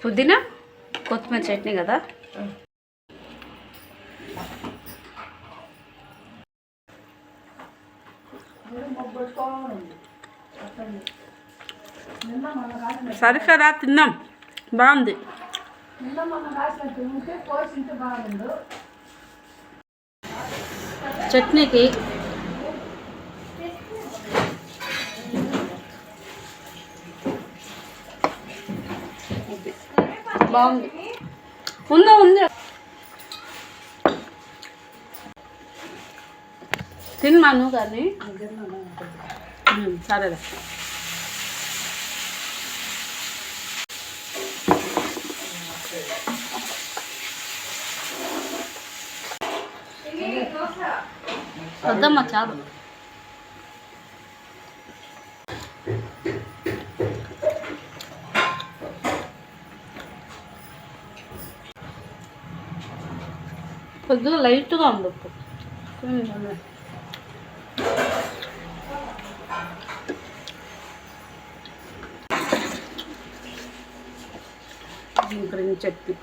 పుదీనా కొత్తిమీర చట్నీ కదా? సరే సరే తిన్నాం. బాగుంది. చట్నీకి బాగుంది. ఉందా ఉంది. తిన్నాను కానీ. ఉమ్, సరేలే. వద్దమ్మా చాలు. కొద్దిగా లైట్గా ఉండు గ్రీన్ చట్నీ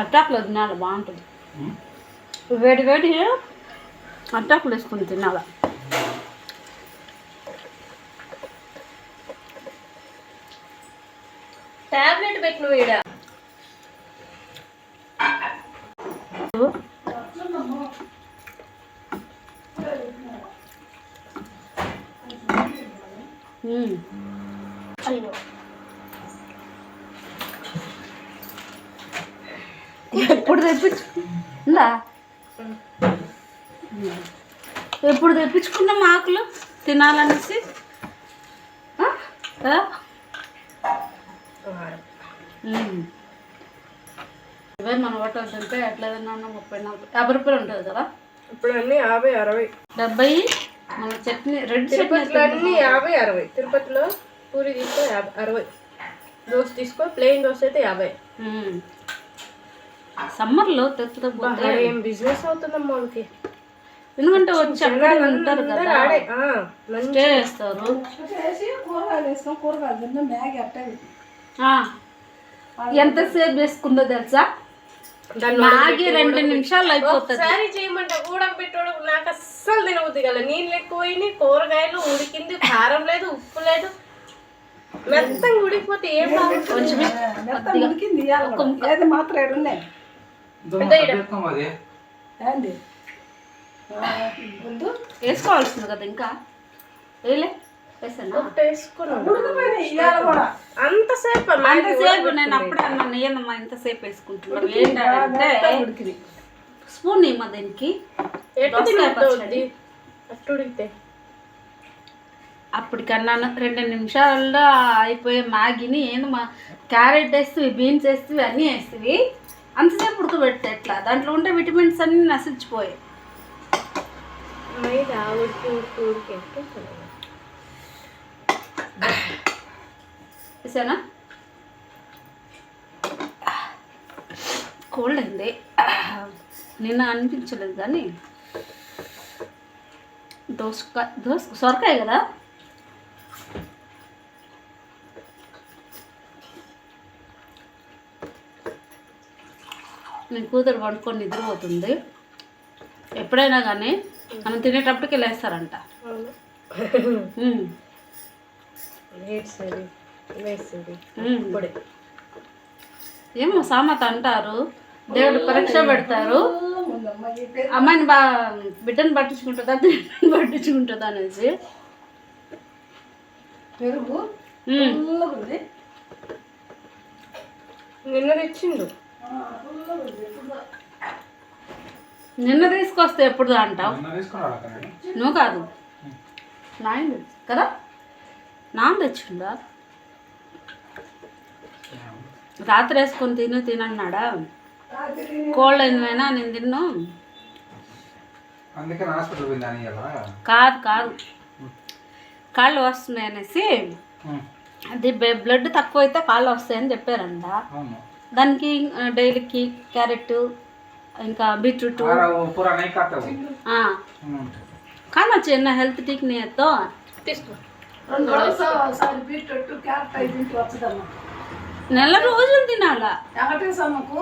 అట్టాకులు తినాలి బాగుంటుంది. వేడి వేడి అట్టాకులు వేసుకుని తినాలి? టాబ్లెట్ పెట్టిన వీడ ఎప్పుడు తెప్పించు ఉందా ఎప్పుడు తెప్పించుకున్నాం ఆకులు తినాలనేసి. ఇవే మన హోటల్ తింటే ఎట్లా తిన్నా ముప్పై నలభై యాభై రూపాయలు ఉంటుంది కదా? ఇప్పుడు అన్ని యాభై అరవై. డెబ్బై? మన చట్నీ రెడ్ చట్నీ అన్ని యాభై అరవై. తిరుపతిలో పూరి తీసుకో యాభై అరవై. దోశ తీసుకో ప్లెయిన్ దోశ అయితే యాభై. సమ్మర్లో తిరుపతి పోతే ఏం బిజినెస్ అవుతుందమ్మా వాళ్ళకి? ఎందుకంటే వచ్చి అక్కడే ఉంటారు అందరూ కదా. ఆడే ఆ, మంచి స్టే చేస్తారు. ఆ. ఎంతసేపు వేసుకుందో తెలుసా? దాన్ని మ్యాగీ రెండు నిమిషాలు అయిపోతుంది. ఒకసారి చేయమంటే ఉడకబెట్టోడు నాకు అస్సలు తినబుద్ది కదా నీళ్ళు ఎక్కువైనాయి కూరగాయలు ఉడికింది కారం లేదు ఉప్పు లేదు. మెత్తంగా ఉడికిపోతే ఏం. ఏది మాత్రం ఏడున్నాయి వేసుకోవాల్సింది కదా ఇంకా. వేలే అంతసేపు అంతసేపు నేను అప్పుడే అన్నాను ఏందమ్మా ఇంతసేపు వేసుకుంటున్నాను ఏంటంటే స్పూన్ ఇమ్మా దీనికి? అప్పటికన్నాను రెండు నిమిషాల్లో అయిపోయే మ్యాగీని ఏంది మా క్యారెట్ వేస్తవి బీన్స్ వేస్తవి అన్నీ వేస్తవి అంతసేపు ఉడకబెడితే ఎట్లా? దాంట్లో ఉండే విటమిన్స్ అన్నీ నశించిపోయాయి. చూసానా? కోల్డ్ అయింది. నిన్న అనిపించలేదు కానీ దోసకాయ దోస సొరకాయ కదా? నేను కూతురు వండుకొని నిద్రపోతుంది. ఎప్పుడైనా కానీ మనం తినేటప్పటికి లేస్తారంట. ఉమ్. వేసేది వేసేది ఉమ్. ఇప్పుడే. ఏమో సామెత అంటారు. దేవుడు పరీక్ష పెడతారు. అమ్మాయిని బా బిడ్డను పట్టించుకుంటుందా బిడ్డను పట్టించుకుంటుందా అనేసి. పెరుగు నిన్న తెచ్చిండు. నిన్న తీసుకొస్తే ఎప్పుడు అంటావు. నువ్వు కాదు. నాయన తెచ్చు నాన్ వెజ్ ఉందా? రాత్రి వేసుకొని తిని తినన్నాడా? కోల్డ్ అయినా నేను తిన్ను. కాదు కాదు. కాళ్ళు వస్తున్నాయి అనేసి అది బ్లడ్ తక్కువ అయితే కాళ్ళు వస్తాయని చెప్పారంట. దానికి డైలీకి క్యారెట్ ఇంకా బీట్రూట్. కానీ చిన్న హెల్త్ టీక్ నేతో తీసుకో. రెండు రోజులు ఒకసారి బీట్రూట్ క్యారెట్ ఐదు ఇంటికి వచ్చదమ్మా నెల రోజులు తినాలా? వెంకటేశమ్మకు